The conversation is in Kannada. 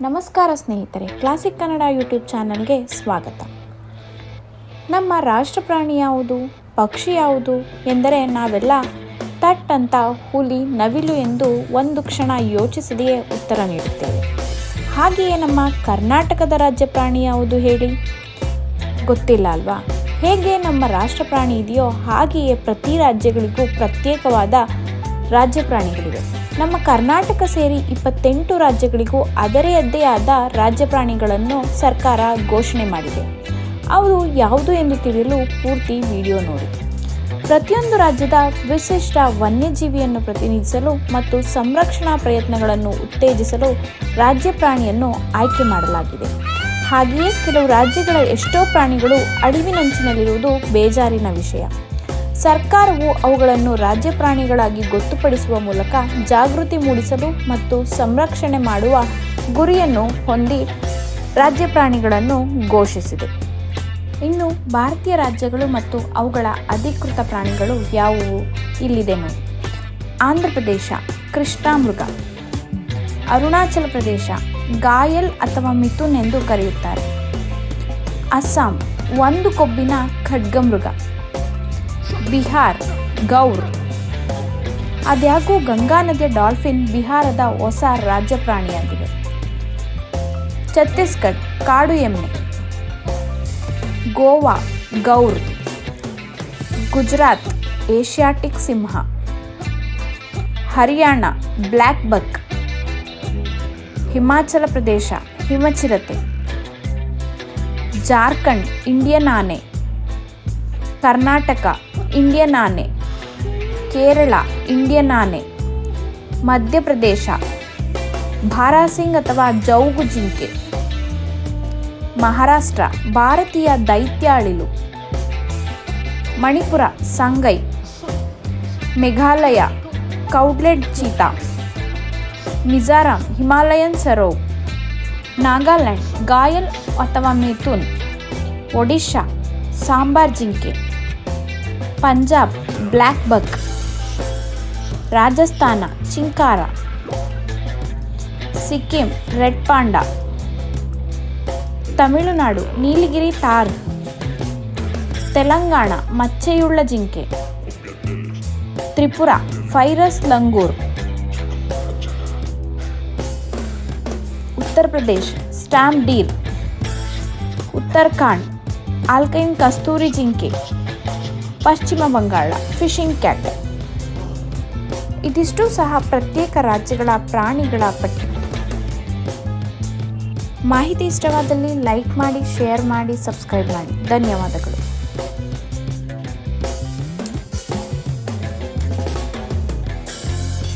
ನಮಸ್ಕಾರ ಸ್ನೇಹಿತರೆ ಕ್ಲಾಸಿಕ್ ಕನ್ನಡ ಯೂಟ್ಯೂಬ್ ಚಾನಲ್ಗೆ ಸ್ವಾಗತ. ನಮ್ಮ ರಾಷ್ಟ್ರ ಪ್ರಾಣಿ ಯಾವುದು, ಪಕ್ಷಿ ಯಾವುದು ಎಂದರೆ ನಾವೆಲ್ಲ ತಟ್ ಅಂತ ಹುಲಿ, ನವಿಲು ಎಂದು ಒಂದು ಕ್ಷಣ ಯೋಚಿಸದೆಯೇ ಉತ್ತರ ನೀಡುತ್ತೇವೆ. ಹಾಗೆಯೇ ನಮ್ಮ ಕರ್ನಾಟಕದ ರಾಜ್ಯ ಪ್ರಾಣಿ ಯಾವುದು ಹೇಳಿ? ಗೊತ್ತಿಲ್ಲ ಅಲ್ವಾ? ಹೇಗೆ ನಮ್ಮ ರಾಷ್ಟ್ರ ಪ್ರಾಣಿ ಇದೆಯೋ ಹಾಗೆಯೇ ಪ್ರತಿ ರಾಜ್ಯಗಳಿಗೂ ಪ್ರತ್ಯೇಕವಾದ ರಾಜ್ಯ ಪ್ರಾಣಿಗಳಿವೆ ನಮ್ಮ ಕರ್ನಾಟಕ ಸೇರಿ ಇಪ್ಪತ್ತೆಂಟು ರಾಜ್ಯಗಳಿಗೂ ಅದರದ್ದೇ ಆದ ರಾಜ್ಯ ಪ್ರಾಣಿಗಳನ್ನು ಸರ್ಕಾರ ಘೋಷಣೆ ಮಾಡಿದೆ. ಅವರು ಯಾವುದು ಎಂದು ತಿಳಿಯಲು ಪೂರ್ತಿ ವಿಡಿಯೋ ನೋಡಿ. ಪ್ರತಿಯೊಂದು ರಾಜ್ಯದ ವಿಶಿಷ್ಟ ವನ್ಯಜೀವಿಯನ್ನು ಪ್ರತಿನಿಧಿಸಲು ಮತ್ತು ಸಂರಕ್ಷಣಾ ಪ್ರಯತ್ನಗಳನ್ನು ಉತ್ತೇಜಿಸಲು ರಾಜ್ಯ ಪ್ರಾಣಿಯನ್ನು ಆಯ್ಕೆ ಮಾಡಲಾಗಿದೆ. ಹಾಗೆಯೇ ಕೆಲವು ರಾಜ್ಯಗಳ ಎಷ್ಟೋ ಪ್ರಾಣಿಗಳು ಅಳಿವಿನಂಚಿನಲ್ಲಿರುವುದು ಬೇಜಾರಿನ ವಿಷಯ. ಸರ್ಕಾರವು ಅವುಗಳನ್ನು ರಾಜ್ಯ ಪ್ರಾಣಿಗಳಾಗಿ ಗೊತ್ತುಪಡಿಸುವ ಮೂಲಕ ಜಾಗೃತಿ ಮೂಡಿಸಲು ಮತ್ತು ಸಂರಕ್ಷಣೆ ಮಾಡುವ ಗುರಿಯನ್ನು ಹೊಂದಿ ರಾಜ್ಯ ಪ್ರಾಣಿಗಳನ್ನು ಘೋಷಿಸಿದೆ. ಇನ್ನು ಭಾರತೀಯ ರಾಜ್ಯಗಳು ಮತ್ತು ಅವುಗಳ ಅಧಿಕೃತ ಪ್ರಾಣಿಗಳು ಯಾವುವು? ಇಲ್ಲಿದೆ ಆಂಧ್ರ ಪ್ರದೇಶ, ಕೃಷ್ಣಾಮೃಗ, ಅರುಣಾಚಲ ಪ್ರದೇಶ, ಗಾಯಲ್ ಅಥವಾ ಮಿಥುನ್ ಎಂದು ಕರೆಯುತ್ತಾರೆ. ಅಸ್ಸಾಂ, ಒಂದು ಕೊಬ್ಬಿನ ಖಡ್ಗಮೃಗ. ಬಿಹಾರ್, ಗೌರ್. ಅದ್ಯಾಗೂ ಗಂಗಾ ನದಿಯ ಡಾಲ್ಫಿನ್ ಬಿಹಾರದ ಹೊಸ ರಾಜ್ಯ ಪ್ರಾಣಿಯಾಗಿದೆ. ಛತ್ತೀಸ್ಗಢ ಕಾಡು ಎಮ್ಮೆ. ಗೋವಾ, ಗೌರ್. ಗುಜರಾತ್, ಏಷ್ಯಾಟಿಕ್ ಸಿಂಹ. Haryana black buck. Himachal Pradesh, ಹಿಮಚಿರತೆ. Jharkhand, Indian ಆನೆ. ಕರ್ನಾಟಕ ಇಂಡಿಯನ್ ಆನೆ ಕೇರಳ ಇಂಡಿಯನ್ ಆನೆ ಮಧ್ಯಪ್ರದೇಶ ಭಾರಾಸಿಂಗ್ ಅಥವಾ ಜೌಗು ಜಿಂಕೆ ಮಹಾರಾಷ್ಟ್ರ ಭಾರತೀಯ ದೈತ್ಯ ಅಳಿಲು Manipur sangai Meghalaya clouded cheetah Mizoram Himalayan serow Nagaland gayal ಅಥವಾ ಮಿಥುನ್ ಒಡಿಶಾ ಸಾಂಬಾರ್ ಜಿಂಕೆ Punjab black buck Rajasthan chinkara Sikkim red panda Tamil Nadu Nilgiri tahr Telangana మచ్చయుళ్ళ జింకే Tripura Phayre's langur Uttar Pradesh swamp deer Uttarakhand alpine కస్తూరి జింకే. ಪಶ್ಚಿಮ ಬಂಗಾಳ ಫಿಶಿಂಗ್ ಕ್ಯಾಟ್. ಇದಿಷ್ಟು ಸಹ ಪ್ರತ್ಯೇಕ ರಾಜ್ಯಗಳ ಪ್ರಾಣಿಗಳ ಪಟ್ಟಿ. ಮಾಹಿತಿ ಇಷ್ಟವಾದಲ್ಲಿ ಲೈಕ್ ಮಾಡಿ, ಶೇರ್ ಮಾಡಿ, ಸಬ್ಸ್ಕ್ರೈಬ್ ಮಾಡಿ. ಧನ್ಯವಾದಗಳು.